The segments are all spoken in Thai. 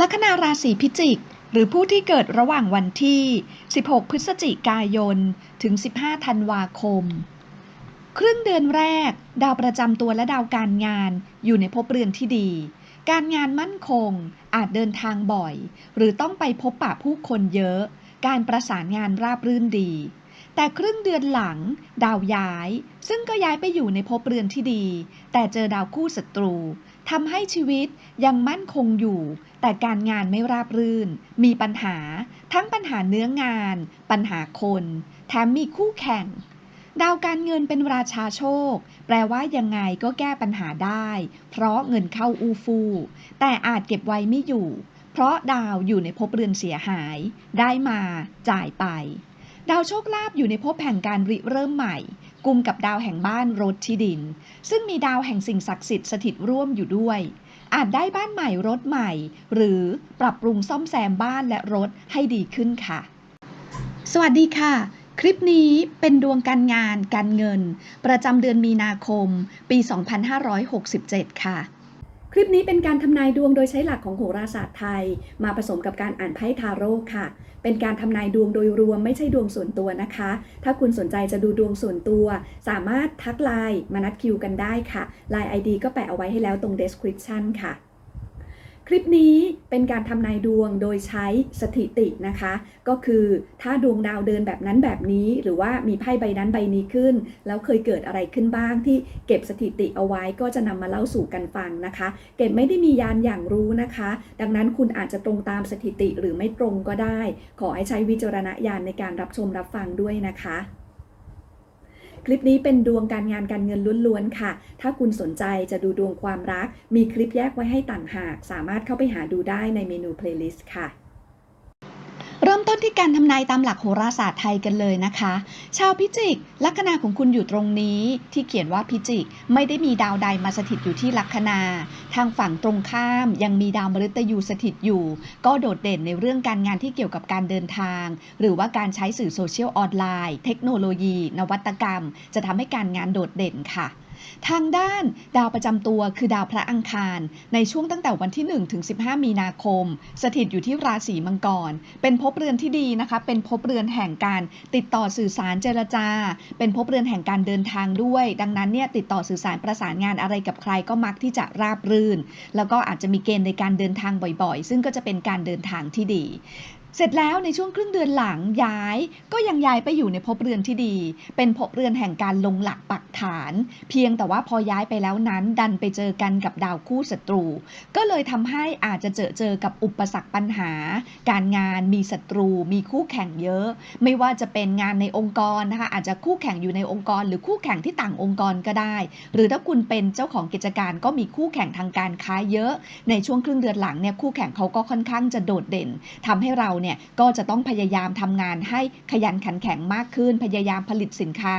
ลัคนาราศีพิจิก หรือผู้ที่เกิดระหว่างวันที่ 16 พฤศจิกายน ถึง 15 ธันวาคม ครึ่งเดือนแรก ดาวประจำตัวและดาวการงานอยู่ในภพเรือนที่ดี การงานมั่นคง อาจเดินทางบ่อย หรือต้องไปพบปะผู้คนเยอะ การประสานงานราบรื่นดี แต่ครึ่งเดือนหลัง ดาวย้าย ซึ่งก็ย้ายไปอยู่ในภพเรือนที่ดี แต่เจอดาวคู่ศัตรูทำให้ชีวิตยังมั่นคงอยู่ แต่การงานไม่ราบรื่น มีปัญหา ทั้งปัญหาเนื้องาน ปัญหาคน แถมมีคู่แข่ง ดาวการเงินเป็นราชาโชค แปลว่ายังไงก็แก้ปัญหาได้ เพราะเงินเข้าอูฟู แต่อาจเก็บไว้ไม่อยู่ เพราะดาวอยู่ในภพเรือนเสียหาย ได้มาจ่ายไป ดาวโชคลาภอยู่ในภพแห่งการริเริ่มใหม่กุมกับดาวแห่งบ้านรถที่ดิน ซึ่งมีดาวแห่งสิ่งศักดิ์สิทธิ์สถิตร่วมอยู่ด้วย อาจได้บ้านใหม่รถใหม่ หรือปรับปรุงซ่อมแซมบ้านและรถให้ดีขึ้นค่ะ สวัสดีค่ะ คลิปนี้เป็นดวงการงานการเงิน ประจำเดือนมีนาคม ปี 2567 ค่ะ คลิปนี้เป็นการทำนายดวงโดยใช้หลักของโหราศาสตร์ไทย มาผสมกับการอ่านไพ่ทาโร่ค่ะ เป็นการทำนายดวงโดยรวมไม่ใช่ดวงส่วนตัวนะคะ ถ้าคุณสนใจจะดูดวงส่วนตัว สามารถทักไลน์มานัดคิวกันได้ค่ะไลน์ ID ก็แปะเอาไว้ให้แล้วตรง description ค่ะ คลิปนี้เป็นการทำนายดวงโดยใช้สถิตินะคะ ก็คือถ้าดวงดาวเดินแบบนั้นแบบนี้ หรือว่ามีไพ่ใบนั้นใบนี้ขึ้น แล้วเคยเกิดอะไรขึ้นบ้างที่เก็บสถิติเอาไว้ก็จะนำมาเล่าสู่กันฟังนะคะ เก็บไม่ได้มียานอย่างรู้นะคะ ดังนั้นคุณอาจจะตรงตามสถิติหรือไม่ตรงก็ได้ ขอให้ใช้วิจารณญาณในการรับชมรับฟังด้วยนะคะ คลิปนี้เป็นดวงการงานการเงินล้วนๆค่ะ ถ้าคุณสนใจจะดูดวงความรัก มีคลิปแยกไว้ให้ต่างหาก สามารถเข้าไปหาดูได้ในเมนู playlist ค่ะ ริ่มต้นที่การทำนายตามหลักโหราศาสตร์ไทยกันเลยนะคะ ชาวพิจิก ลัคนาของคุณอยู่ตรงนี้ ที่เขียนว่าพิจิก ไม่ได้มีดาวใดมาสถิตอยู่ที่ลัคนา ทางฝั่งตรงข้ามยังมีดาวมฤตยูสถิตอยู่ ก็โดดเด่นในเรื่องการงานที่เกี่ยวกับการเดินทาง หรือว่าการใช้สื่อโซเชียลออนไลน์ เทคโนโลยี นวัตกรรม จะทำให้การงานโดดเด่นค่ะ ทางด้านดาวประจำตัวคือดาวพระอังคาร ในช่วงตั้งแต่วันที่ 1 ถึง 15 มีนาคม สถิตอยู่ที่ราศีมังกร เป็นภพเรือนที่ดีนะคะ เป็นภพเรือนแห่งการติดต่อสื่อสารเจรจา เป็นภพเรือนแห่งการเดินทางด้วย ดังนั้นเนี่ยติดต่อสื่อสารประสานงานอะไรกับใครก็มักที่จะราบรื่น แล้วก็อาจจะมีเกณฑ์ในการเดินทางบ่อยๆ ซึ่งก็จะเป็นการเดินทางที่ดี เสร็จแล้วในช่วงครึ่งเดือนหลังย้ายก็ยังย้ายไปอยู่ในภพเรือนที่ดี เป็นภพเรือนแห่งการลงหลักปักฐาน เพียงแต่ว่าพอย้ายไปแล้วนั้นดันไปเจอกันกับดาวคู่ศัตรู ก็เลยทำให้อาจจะเจอเจอกับอุปสรรคปัญหา การงานมีศัตรู มีคู่แข่งเยอะ ไม่ว่าจะเป็นงานในองค์กรนะคะอาจจะคู่แข่งอยู่ในองค์กร หรือคู่แข่งที่ต่างองค์กรก็ได้ หรือถ้าคุณเป็นเจ้าของกิจการก็มีคู่แข่งทางการค้าเยอะ ในช่วงครึ่งเดือนหลังเนี่ยคู่แข่งเขาก็ค่อนข้างจะโดดเด่นทำให้เราเนี่ยก็จะต้องพยายามทำงานให้ขยันขันแข็งมากขึ้น พยายามผลิตสินค้า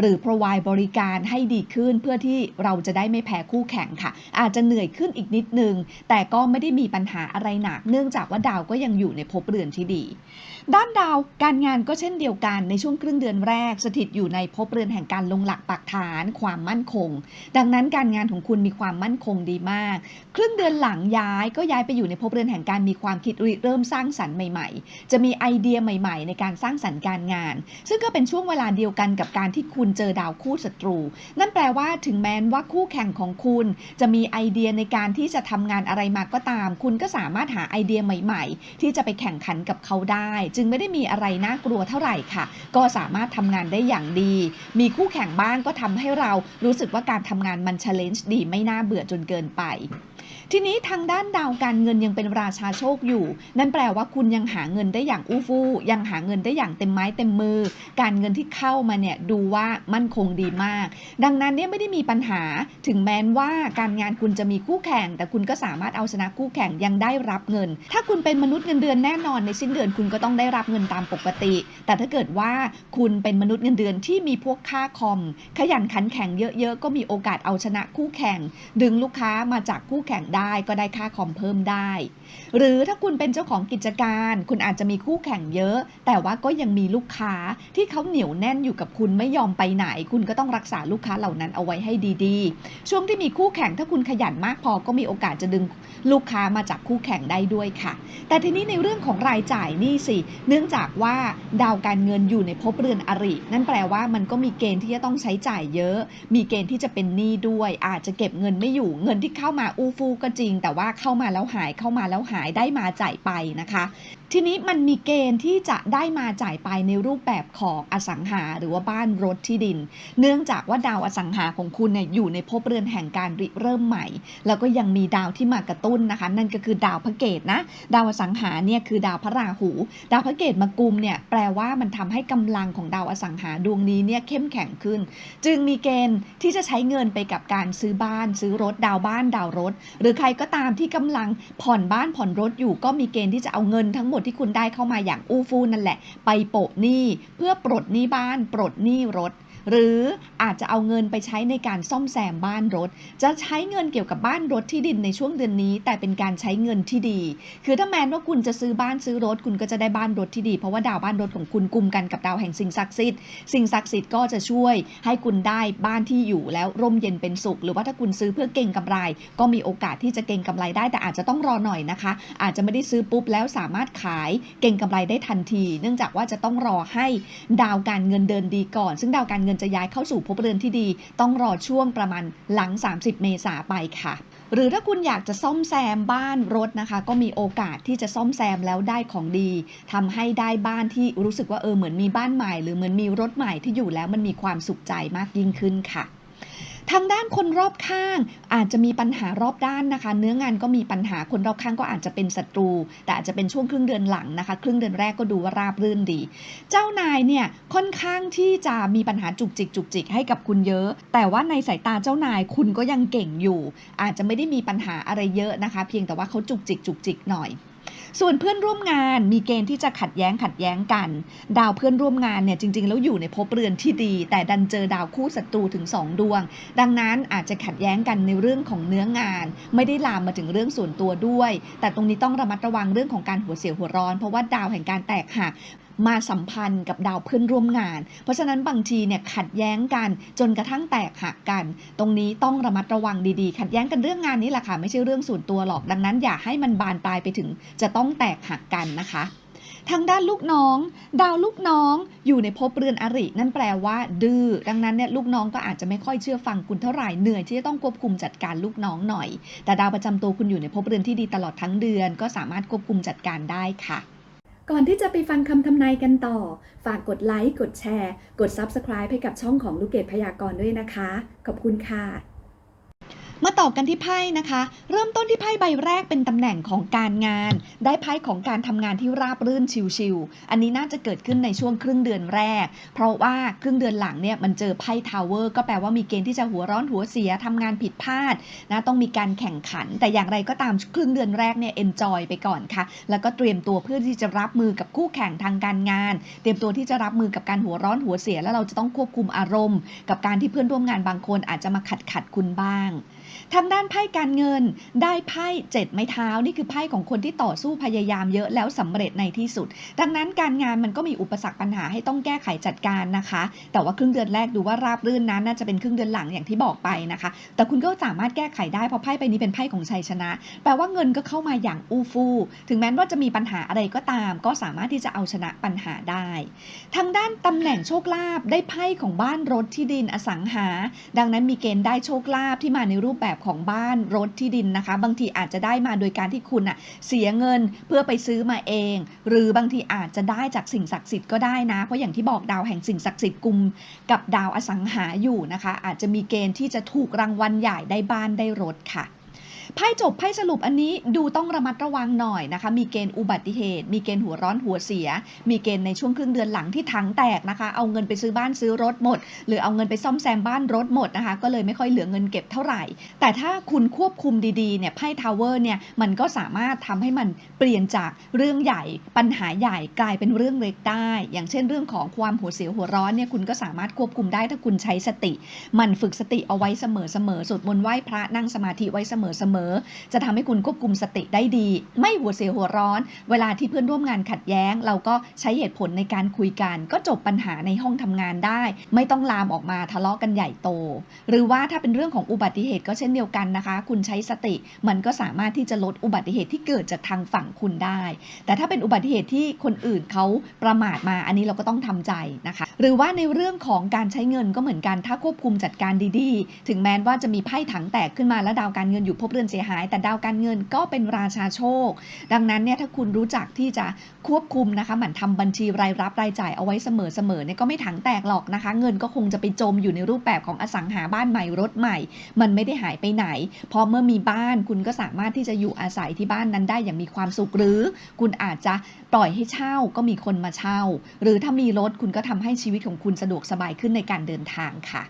หรือ provide บริการให้ดีขึ้น เพื่อที่เราจะได้ไม่แพ้คู่แข่งค่ะ อาจจะเหนื่อยขึ้นอีกนิดนึง แต่ก็ไม่ได้มีปัญหาอะไรหนัก เนื่องจากว่าดาวก็ยังอยู่ในภพเรือนที่ดี ด้านดาวการงานก็เช่นเดียวกันในช่วงครึ่งเดือนแรก สถิตอยู่ในภพเรือนแห่งการลงหลักปักฐาน ความมั่นคง ดังนั้นการงานของคุณมีความมั่นคงดีมาก ครึ่งเดือนหลังย้ายก็ย้ายไปอยู่ในภพเรือนแห่งการมีความคิดริเริ่มสร้างสรรค์ใหม่ๆ จะมีไอเดียใหม่ ๆ ในการสร้างสรรค์การงาน ซึ่งก็เป็นช่วงเวลาเดียวกันกับการที่คุณเจอดาวคู่ศัตรู นั่นแปลว่าถึงแม้ว่าคู่แข่งของคุณ จะมีไอเดียในการที่จะทำงานอะไรมาก็ตาม คุณก็สามารถหาไอเดียใหม่ ๆ ที่จะไปแข่งขันกับเขาได้ จึงไม่ได้มีอะไรน่ากลัวเท่าไหร่ค่ะ ก็สามารถทำงานได้อย่างดี มีคู่แข่งบ้างก็ทำให้เรารู้สึกว่าการทำงานมัน challenge ดีไม่น่าเบื่อจนเกินไป ทีนี้ทางด้านดาวการเงินยังเป็นราชาโชคอยู่ นั่นแปลว่าคุณยังหาเงินได้อย่างอู้ฟู่ยังหาเงินได้อย่างเต็มไม้เต็มมือ การเงินที่เข้ามาเนี่ยดูว่ามั่นคงดีมาก ดังนั้นเนี่ยไม่ได้มีปัญหาถึงแม้ว่าการงานคุณจะมีคู่แข่ง แต่คุณก็สามารถเอาชนะคู่แข่งยังได้รับเงิน ถ้าคุณเป็นมนุษย์เงินเดือนแน่นอนในสิ้นเดือนคุณก็ต้องได้รับเงินตามปกติ แต่ถ้าเกิดว่าคุณเป็นมนุษย์เงินเดือนที่มีพวกค่าคอม ขยันขันแข็งเยอะๆก็มีโอกาสเอาชนะคู่แข่ง ดึงลูกค้ามาจากคู่แข่งได้ก็ได้ค่าคอมเพิ่มได้หรือถ้าคุณเป็นเจ้าของกิจการ คุณอาจจะมีคู่แข่งเยอะ แต่ว่าก็ยังมีลูกค้าที่เขาเหนียวแน่นอยู่กับคุณไม่ยอมไปไหน คุณก็ต้องรักษาลูกค้าเหล่านั้นเอาไว้ให้ดีๆ ช่วงที่มีคู่แข่งถ้าคุณขยันมากพอก็มีโอกาสจะดึงลูกค้ามาจากคู่แข่งได้ด้วยค่ะ แต่ทีนี้ในเรื่องของรายจ่ายนี่สิ เนื่องจากว่าดาวการเงินอยู่ในภพเรือนอริ นั่นแปลว่ามันก็มีเกณฑ์ที่จะต้องใช้จ่ายเยอะ มีเกณฑ์ที่จะเป็นหนี้ด้วย อาจจะเก็บเงินไม่อยู่ เงินที่เข้ามาอู้ฟู่ก็จริง แต่ว่าเข้ามาแล้วหายเข้ามาแล้วหายได้มาจ่ายไปนะคะทีนี้มันมีเกณฑ์ที่จะได้มาจ่ายไปในรูปแบบของอสังหาหรือว่าบ้านรถที่ดิน เนื่องจากว่าดาวอสังหาของคุณเนี่ยอยู่ในภพเรือนแห่งการริเริ่มใหม่ แล้วก็ยังมีดาวที่มากระตุ้นนะคะ นั่นก็คือดาวพระเกตนะดาวอสังหาเนี่ยคือดาวพระราหู ดาวพระเกตมากุมเนี่ยแปลว่ามันทำให้กำลังของดาวอสังหาดวงนี้เนี่ยเข้มแข็งขึ้น จึงมีเกณฑ์ที่จะใช้เงินไปกับการซื้อบ้าน ซื้อรถดาวบ้านดาวรถ หรือใครก็ตามที่กำลังผ่อนบ้านผ่อนรถอยู่ก็มีเกณฑ์ที่จะเอาเงินทั้งหมดที่คุณได้เข้ามาอย่างอู้ฟู่นั่นแหละ ไปโปะหนี้เพื่อปลดหนี้บ้าน ปลดหนี้รถ หรืออาจจะเอาเงินไปใช้ในการซ่อมแซมบ้านรถ จะใช้เงินเกี่ยวกับบ้านรถที่ดินในช่วงเดือนนี้ แต่เป็นการใช้เงินที่ดี คือถ้าแม้นว่าคุณจะซื้อบ้านซื้อรถ คุณก็จะได้บ้านรถที่ดี เพราะว่าดาวบ้านรถของคุณกลุ่มกันกับดาวแห่งสิ่งศักดิ์สิทธิ์สิ่งศักดิ์สิทธิ์ก็จะช่วยให้คุณได้บ้านที่อยู่แล้วร่มเย็นเป็นสุข หรือว่าถ้าคุณซื้อเพื่อเก่งกำไร ก็มีโอกาสที่จะเก่งกำไรได้ แต่อาจจะต้องรอหน่อยนะคะ อาจจะไม่ได้ซื้อปุ๊บแล้วสามารถขายเก่งกำไรได้ทันที เนื่องจากว่าจะต้องรอให้ดาวการเงินเดินดีก่อน ซึ่งดาวการเงินจะย้ายเข้าสู่ภพเรือนที่ดี ต้องรอช่วงประมาณหลัง 30 เมษาไปค่ะ หรือถ้าคุณอยากจะซ่อมแซมบ้านรถนะคะ ก็มีโอกาสที่จะซ่อมแซมแล้วได้ของดีทำให้ได้บ้านที่รู้สึกว่าเออเหมือนมีบ้านใหม่ หรือเหมือนมีรถใหม่ที่อยู่แล้วมันมีความสุขใจมากยิ่งขึ้นค่ะ ทางด้านคนรอบข้างอาจจะมีปัญหารอบด้านนะคะ เนื้องานก็มีปัญหาคนรอบข้างก็อาจจะเป็นศัตรู แต่อาจจะเป็นช่วงครึ่งเดือนหลังนะคะ ครึ่งเดือนแรกก็ดูว่าราบรื่นดี เจ้านายเนี่ยค่อนข้างที่จะมีปัญหาจุกจิกจุกจิกให้กับคุณเยอะ แต่ว่าในสายตาเจ้านายคุณก็ยังเก่งอยู่ อาจจะไม่ได้มีปัญหาอะไรเยอะนะคะ เพียงแต่ว่าเขาจุกจิกจุกจิกหน่อย ส่วนเพื่อนร่วมงานมีเกณฑ์ที่จะขัดแย้งขัดแย้งกัน ดาวเพื่อนร่วมงานเนี่ยจริง ๆ แล้วอยู่ในภพเรือนที่ดี แต่ดันเจอดาวคู่ศัตรูถึง 2 ดวง ดังนั้นอาจจะขัดแย้งกันในเรื่องของเนื้องาน ไม่ได้ลามมาถึงเรื่องส่วนตัวด้วย แต่ตรงนี้ต้องระมัดระวังเรื่องของการหัวเสียหัวร้อน เพราะว่าดาวแห่งการแตกหัก มาสัมพันธ์กับดาวเพื่อนร่วมงาน เพราะฉะนั้นบางทีเนี่ยขัดแย้งกันจนกระทั่งแตกหักกัน ตรงนี้ต้องระมัดระวังดีๆ ขัดแย้งกันเรื่องงานนี้แหละค่ะไม่ใช่เรื่องส่วนตัวหรอกดังนั้น อย่าให้มันบานปลายไปถึง จะต้องแตกหักกันนะคะทางด้านลูกน้อง ดาวลูกน้องอยู่ในภพเรือนอริ นั่นแปลว่า ดื้อดังนั้นเนี่ยลูกน้องก็อาจจะไม่ค่อยเชื่อฟังคุณเท่าไหร่เหนื่อยที่จะต้องควบคุมจัดการลูกน้องหน่อย แต่ดาวประจำตัวคุณอยู่ในภพเรือนที่ดีตลอดทั้งเดือน ก็สามารถควบคุมจัดการได้ค่ะ ก่อนที่จะไปฟังคำทำนายกันต่อ ฝากกดไลค์ กดแชร์ กด Subscribe ให้กับช่องของลูกเกดพยากรณ์ด้วยนะคะ ขอบคุณค่ะ มาต่อกันที่ไพ่นะคะ เริ่มต้นที่ไพ่ใบแรกเป็นตำแหน่งของการงาน ได้ไพ่ของการทำงานที่ราบรื่นชิวๆอันนี้น่าจะเกิดขึ้นในช่วงครึ่งเดือนแรก เพราะว่าครึ่งเดือนหลังเนี่ยมันเจอไพ่ทาวเวอร์ก็แปลว่ามีเกณฑ์ที่จะหัวร้อนหัวเสียทำงานผิดพลาดนะต้องมีการแข่งขัน แต่อย่างไรก็ตามครึ่งเดือนแรกเนี่ยเอนจอยไปก่อนค่ะ แล้วก็เตรียมตัวเพื่อที่จะรับมือกับคู่แข่งทางการงาน เตรียมตัวที่จะรับมือกับการหัวร้อนหัวเสีย แล้วเราจะต้องควบคุมอารมณ์ กับการที่เพื่อนร่วมงานบางคนอาจจะมาขัดขัดคุณบ้างทางด้านไพ่การเงินได้ไพ่เจ็ดไม้เท้านี่คือไพ่ของคนที่ต่อสู้พยายามเยอะแล้วสำเร็จในที่สุด ดังนั้นการงานมันก็มีอุปสรรคปัญหาให้ต้องแก้ไขจัดการนะคะ แต่ว่าครึ่งเดือนแรกดูว่าราบรื่นนั้นน่าจะเป็นครึ่งเดือนหลังอย่างที่บอกไปนะคะ แต่คุณก็สามารถแก้ไขได้เพราะไพ่ใบนี้เป็นไพ่ของชัยชนะ แปลว่าเงินก็เข้ามาอย่างอู้ฟู่ถึงแม้ว่าจะมีปัญหาอะไรก็ตาม ก็สามารถที่จะเอาชนะปัญหาได้ ทางด้านตำแหน่งโชคลาภได้ไพ่ของบ้านรถที่ดินอสังหา ดังนั้นมีเกณฑ์ได้โชคลาภที่มาในรูปแบบของบ้านรถที่ดินนะคะ บางทีอาจจะได้มาโดยการที่คุณอะเสียเงินเพื่อไปซื้อมาเอง หรือบางทีอาจจะได้จากสิ่งศักดิ์สิทธิ์ก็ได้นะ เพราะอย่างที่บอกดาวแห่งสิ่งศักดิ์สิทธิ์กุมกับดาวอสังหาอยู่นะคะ อาจจะมีเกณฑ์ที่จะถูกรางวัลใหญ่ได้บ้านได้รถค่ะ ไพ่จบไพ่สรุปอันนี้ดูต้องระมัดระวังหน่อยนะคะ มีเกณฑ์อุบัติเหตุ มีเกณฑ์หัวร้อนหัวเสีย มีเกณฑ์ในช่วงครึ่งเดือนหลังที่ถังแตกนะคะ เอาเงินไปซื้อบ้านซื้อรถหมด หรือเอาเงินไปซ่อมแซมบ้านรถหมดนะคะ ก็เลยไม่ค่อยเหลือเงินเก็บเท่าไหร่ แต่ถ้าคุณควบคุมดีๆเนี่ยไพ่ทาวเวอร์เนี่ยมันก็สามารถทำให้มันเปลี่ยนจากเรื่องใหญ่ปัญหาใหญ่กลายเป็นเรื่องเล็กได้ อย่างเช่นเรื่องของความหัวเสียหัวร้อนเนี่ยคุณก็สามารถควบคุมได้ถ้าคุณใช้สติ มันฝึกสติเอาไว้เสมอๆสวดมนต์ไหว้พระนั่งสมาธิไว้เสมอมอ จะทำให้คุณควบคุมสติได้ดี ไม่หัวเสียหัวร้อน เวลาที่เพื่อนร่วมงานขัดแย้ง เราก็ใช้เหตุผลในการคุยกัน ก็จบปัญหาในห้องทำงานได้ ไม่ต้องลามออกมาทะเลาะกันใหญ่โต หรือว่าถ้าเป็นเรื่องของอุบัติเหตุก็เช่นเดียวกันนะคะ คุณใช้สติ มันก็สามารถที่จะลดอุบัติเหตุที่เกิดจากทางฝั่งคุณได้ แต่ถ้าเป็นอุบัติเหตุที่คนอื่นเขาประมาทมา อันนี้เราก็ต้องทำใจนะคะ หรือว่าในเรื่องของการใช้เงินก็เหมือนกัน ถ้าควบคุมจัดการดีๆ ถึงแม้ว่าจะมีไพ่ถังแตกขึ้นมาแล้วดาวการเงินอยู่พบเรือนเสียหาย แต่ดาวการเงินก็เป็นราชาโชค ดังนั้นเนี่ยถ้าคุณรู้จักที่จะควบคุมนะคะหมั่นทำบัญชีรายรับรายจ่ายเอาไว้เสมอๆเนี่ยก็ไม่ถังแตกหรอกนะคะ เงินก็คงจะไปจมอยู่ในรูปแบบของอสังหาบ้านใหม่รถใหม่ มันไม่ได้หายไปไหน เพราะเมื่อมีบ้านคุณก็สามารถที่จะอยู่อาศัยที่บ้านนั้นได้อย่างมีความสุขหรือ คุณอาจจะปล่อยให้เช่าก็มีคนมาเช่า หรือถ้ามีรถคุณก็ทำให้ชีวิตของคุณสะดวกสบายขึ้นในการเดินทางค่ะ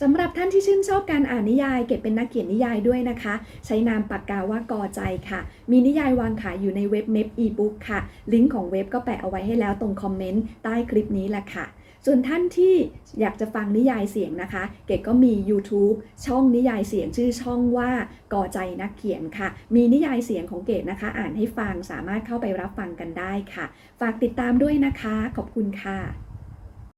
สำหรับท่านที่ชื่นชอบการอ่านนิยาย เก็บเป็นนักเขียนนิยายด้วยนะคะ ใช้นามปากกาว่ากอใจค่ะ มีนิยายวางขายอยู่ในเว็บเม p อีบุ๊กค่ะ ลิงก์ของเว็บก็แปะเอาไว้ให้แล้วตรงคอมเมนต์ใต้คลิปนี้แหละค่ะ ส่วนท่านที่อยากจะฟังนิยายเสียงนะคะ เกดก็มี YouTube ช่องนิยายเสียงชื่อช่องว่ากอใจนักเขียนค่ะ มีนิยายเสียงของเกดนะคะ อ่านให้ฟังสามารถเข้าไปรับฟังกันได้ค่ะ ฝากติดตามด้วยนะคะ ขอบคุณค่ะ